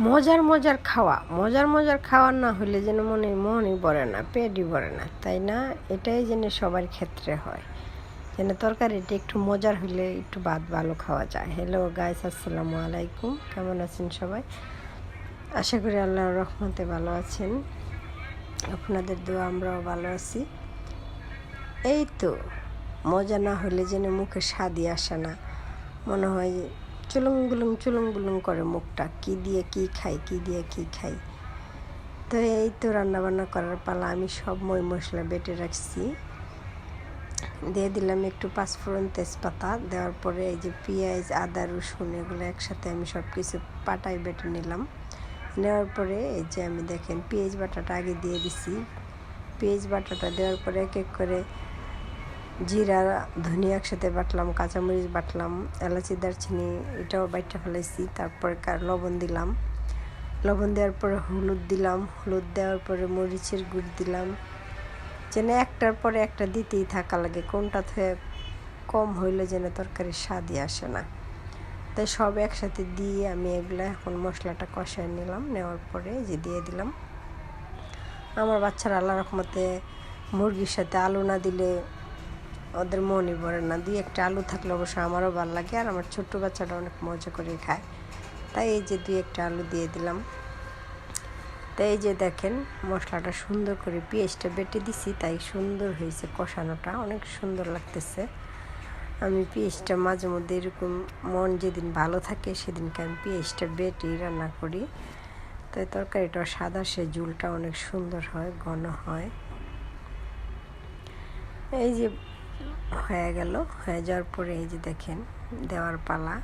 মজার মজার খাওয়া। মজার মজার খাওয়ার না হলে যেন মনে, মনই ভরে না, পেটই ভরে না। তাই না? এটাই যেন সবার ক্ষেত্রে হয়। যেন তরকারিটা একটু মজার হলে একটু ভাত ভালো খাওয়া যায়। হ্যালো গাইস আসসালামু আলাইকুম। কেমন আছেন সবাই? আশা করি আল্লাহর রহমতে ভালো আছেন। আপনাদের দোয়া আমরাও ভালো আছি। এই তো, মজা না হলে যেন মুখে স্বাদই আসে না। মনে হয় চুলুং বুলুং চুলুং বুলুং করে মুখটা। কি দিয়ে কি খাই, কি দিয়ে কি খাই। তো এই তো রান্নাবান্না করার পালা, আমি সব মই মশলা বেটে রাখছি। দিয়ে দিলাম একটু পাঁচফোড়ন তেজপাতা। দেওয়ার পরে এই যে পেঁয়াজ, আদা, রসুন, এগুলো একসাথে আমি সব কিছু পাটায় বেটে নিলাম। নেওয়ার পরে এই যে আমি দেখেন, পেঁয়াজ বাটাটা আগে দিয়ে দিছি। পেঁয়াজ বাটাটা দেওয়ার পরে এক এক করে জিরা, ধনিয়া একসাথে বাটলাম, কাঁচামরিচ বাটলাম, এলাচি, দারচিনি, এটাও বাইটটা ফেলাইছি। তারপরে লবণ দিলাম। লবণ দেওয়ার পরে হলুদ দিলাম। হলুদ দেওয়ার পরে মরিচের গুড় দিলাম। যেন একটার পরে একটা দিতেই থাকা লাগে। কোনটা থেকে কম হইলে যেন তরকারির স্বাদই আসে না। তাই সব একসাথে দিয়ে আমি এগুলো এখন মশলাটা কষায় নিলাম। নেওয়ার পরে যে দিয়ে দিলাম। আমার বাচ্চারা আল্লাহ রহমতে মুরগির সাথে আলু না দিলে ওদের মনই ভরে না। দুই একটা আলু থাকলে অবশ্য আমারও ভালো লাগে আর আমার ছোট্ট বাচ্চাটা অনেক মজা করে খায়। তাই এই যে দুই একটা আলু দিয়ে দিলাম। তাই এই যে দেখেন, মশলাটা সুন্দর করে পেঁয়াজটা বেটে দিছি, তাই সুন্দর হয়েছে কষানোটা। অনেক সুন্দর লাগতেছে। আমি পেঁয়াজটা মাঝে মধ্যে এরকম মন যেদিন ভালো থাকে, সেদিনকে আমি পেঁয়াজটা বেটে রান্না করি। তাই তরকারিটা সাদা, সে ঝুলটা অনেক সুন্দর হয়, ঘন হয়। এই যে হয়ে গেল। হয়ে যাওয়ার পরে এই যে দেখেন, দেওয়ার পালা।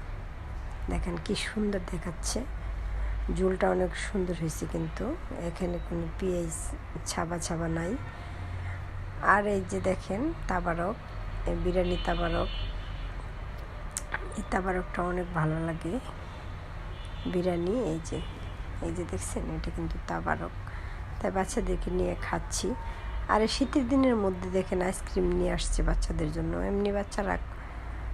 দেখেন কি সুন্দর দেখাচ্ছে। ঝুলটা অনেক সুন্দর হয়েছে কিন্তু। এখানে কোনো পেঁয়াজ ছাবা ছাবা নাই। আর এই যে দেখেন তাবারক বিরিয়ানি তাবারক। এই তাবারকটা অনেক ভালো লাগে। বিরিয়ানি এই যে এই যে দেখছেন, এটা কিন্তু তাবারক। তাই বাচ্চাদেরকে নিয়ে খাচ্ছি। আর শীতের দিনের মধ্যে দেখেন আইসক্রিম নিয়ে আসছে বাচ্চাদের জন্য। এমনি বাচ্চারা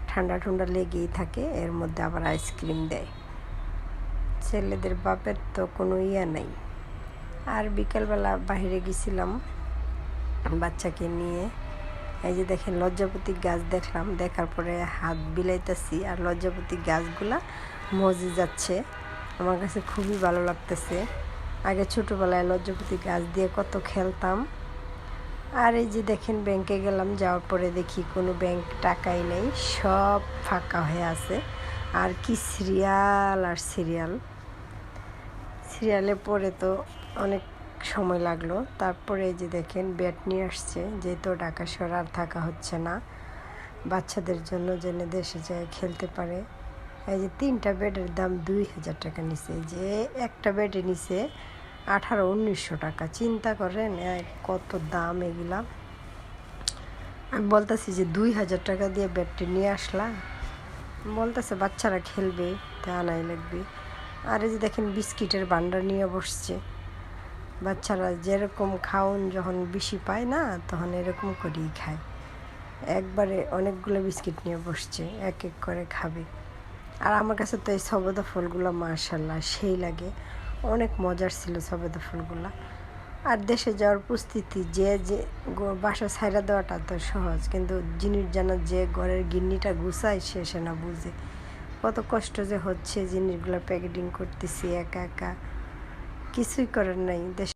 ঠান্ডা ঠান্ডা লেগেই থাকে, এর মধ্যে আবার আইসক্রিম দেয়। ছেলেদের বাপের তো কোনো ইয়া নাই। আর বিকেলবেলা বাইরে গেছিলাম বাচ্চাকে নিয়ে। এই যে দেখেন লজ্জাপতি গাছ দেখলাম, দেখার পরে হাত বিলাইতেছি আর লজ্জাপতি গাছগুলা মজে যাচ্ছে। আমার কাছে খুবই ভালো লাগতেছে। আগে ছোটোবেলায় লজ্জাপতি গাছ দিয়ে কত খেলতাম। আর এই যে দেখেন ব্যাংকে গেলাম, যাওয়ার পরে দেখি কোনো ব্যাংক টাকাই নেই, সব ফাঁকা হয়ে আছে। আর কি সিরিয়াল আর সিরিয়াল সিরিয়ালে পরে তো অনেক সময় লাগল। তারপরে এই যে দেখেন ব্যাট নিয়ে আসছে, যেহেতু ঢাকা শহর আর থাকা হচ্ছে না। বাচ্চাদের জন্য যেন দেশে যায়, খেলতে পারে। এই যে তিনটা বেডের দাম দুই হাজার টাকা নিছে। যে একটা বেডে নিছে আঠারো, উনিশশো টাকা। চিন্তা করেন কত দাম এগুলা? আমি বলতেছি যে দুই হাজার টাকা দিয়ে ব্যাটটি নিয়ে আসলাম বলতেছে, বাচ্চারা খেলবে, তা আনাই লাগবে। আর এই যে দেখেন, বিস্কিটের ভান্ডার নিয়ে বসছে। বাচ্চারা যেরকম খাওন, যখন বেশি পায় না, তখন এরকম করেই খায়। একবারে অনেকগুলো বিস্কিট নিয়ে বসছে, এক এক করে খাবে। আর আমার কাছে তো এই সবদা ফুলগুলো মার্শাল্লাহ সেই লাগে। অনেক মজার ছিল সবেদা ফুলগুলো। আর দেশে যাওয়ার প্রস্তুতি যে যে বাসা ছাইরা দেওয়াটা তো সহজ, কিন্তু জিনিস জানা যে ঘরের গিন্নিটা গুছায় সে সে না বুঝে। কত কষ্ট যে হচ্ছে জিনিসগুলো প্যাকেটিং করতেছি একা একা। কিছুই করার নাই, দেশ